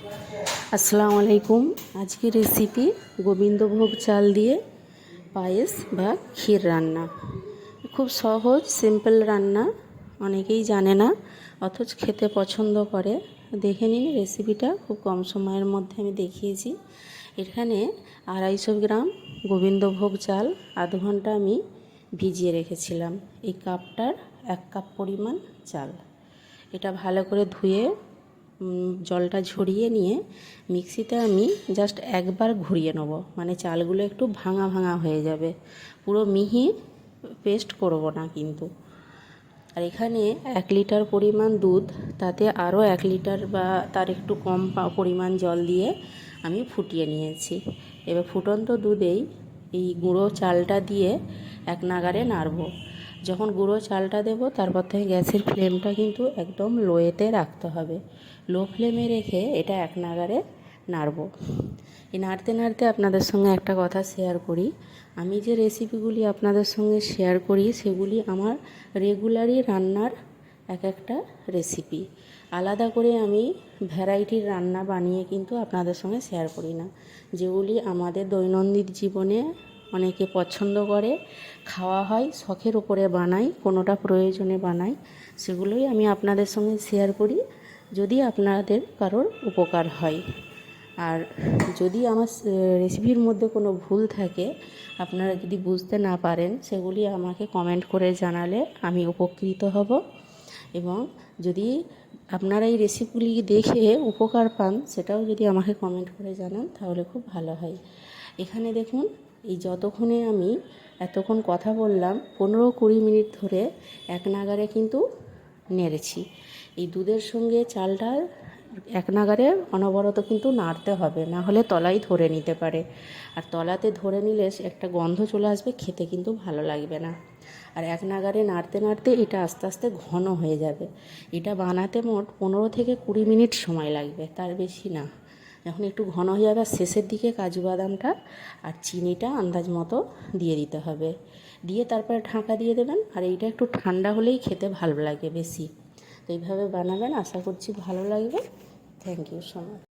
আসসালামু আলাইকুম। আজকে রেসিপি গোবিন্দভোগ চাল দিয়ে পায়েস বা ক্ষীর রান্না। খুব সহজ সিম্পল রান্না, অনেকেই জানে না, অথচ খেতে পছন্দ করে। দেখে নিন রেসিপিটা খুব কম সময়ের মধ্যে আমি দেখিয়েছি। এখানে আড়াইশো গ্রাম গোবিন্দভোগ চাল, আধ ঘণ্টা আমি ভিজিয়ে রেখেছিলাম। এই কাপটার এক কাপ পরিমাণ চাল। এটা ভালো করে ধুয়ে জলটা ঝরিয়ে নিয়ে মিক্সিতে আমি জাস্ট একবার ঘুরিয়ে নেব। মানে চালগুলো একটু ভাঙা ভাঙা হয়ে যাবে। পুরো মিহি পেস্ট করব না কিন্তু। আর এখানে এক লিটার পরিমাণ দুধ, তাতে আরও এক লিটার বা তার একটু কম পরিমাণ জল দিয়ে আমি ফুটিয়ে নিয়েছি। এবার ফুটন্ত দুধেই এই গুঁড়ো চালটা দিয়ে এক নাগারে নাড়বো। যখন গুঁড়ো চালটা দেবো, তারপর থেকে গ্যাসের ফ্লেমটা কিন্তু একদম লোয়েতে রাখতে হবে। লো ফ্লেমে রেখে এটা এক নাগারে নাড়বো। এই নাড়তে নাড়তে আপনাদের সঙ্গে একটা কথা শেয়ার করি। আমি যে রেসিপিগুলি আপনাদের সঙ্গে শেয়ার করি, সেগুলি আমার রেগুলারই রান্নার এক একটা রেসিপি। আলাদা করে আমি ভ্যারাইটির রান্না বানিয়ে কিন্তু আপনাদের সঙ্গে শেয়ার করি না। যেগুলি আমাদের দৈনন্দিন জীবনে অনেকে পছন্দ করে, খাওয়া হয়, শখের উপরে বানাই, কোনোটা প্রয়োজনে বানাই, সেগুলোই আমি আপনাদের সঙ্গে শেয়ার করি, যদি আপনাদের কারোর উপকার হয়। আর যদি আমার রেসিপির মধ্যে কোনো ভুল থাকে, আপনারা যদি বুঝতে না পারেন, সেগুলি আমাকে কমেন্ট করে জানালে আমি উপকৃত হব। এবং যদি আপনারা এই রেসিপিগুলি দেখে উপকার পান, সেটাও যদি আমাকে কমেন্ট করে জানান, তাহলে খুব ভালো হয়। এখানে দেখুন এই যতক্ষণে আমি এতক্ষণ কথা বললাম, পনেরো কুড়ি মিনিট ধরে এক নাগারে কিন্তু নেড়েছি। এই দুধের সঙ্গে চালটা এক নাগারে অনবরত কিন্তু নাড়তে হবে, না হলে তলাই ধরে নিতে পারে। আর তলাতে ধরে নিলে একটা গন্ধ চলে আসবে, খেতে কিন্তু ভালো লাগবে না। আর এক নাগারে নাড়তে নাড়তে এটা আস্তে আস্তে ঘন হয়ে যাবে। এটা বানাতে মোট পনেরো থেকে কুড়ি মিনিট সময় লাগবে, তার বেশি না। যখন একটু ঘন হয়ে যাবে শেষের দিকে কাজু বাদামটা আর চিনিটা আন্দাজ মতো দিয়ে দিতে হবে। দিয়ে তারপরে ঢাকা দিয়ে দেবেন, আর এইটা একটু ঠান্ডা হলেই খেতে ভালো লাগে বেশি। তো এইভাবে বানাবেন, আশা করছি ভালো লাগবে। Thank you so much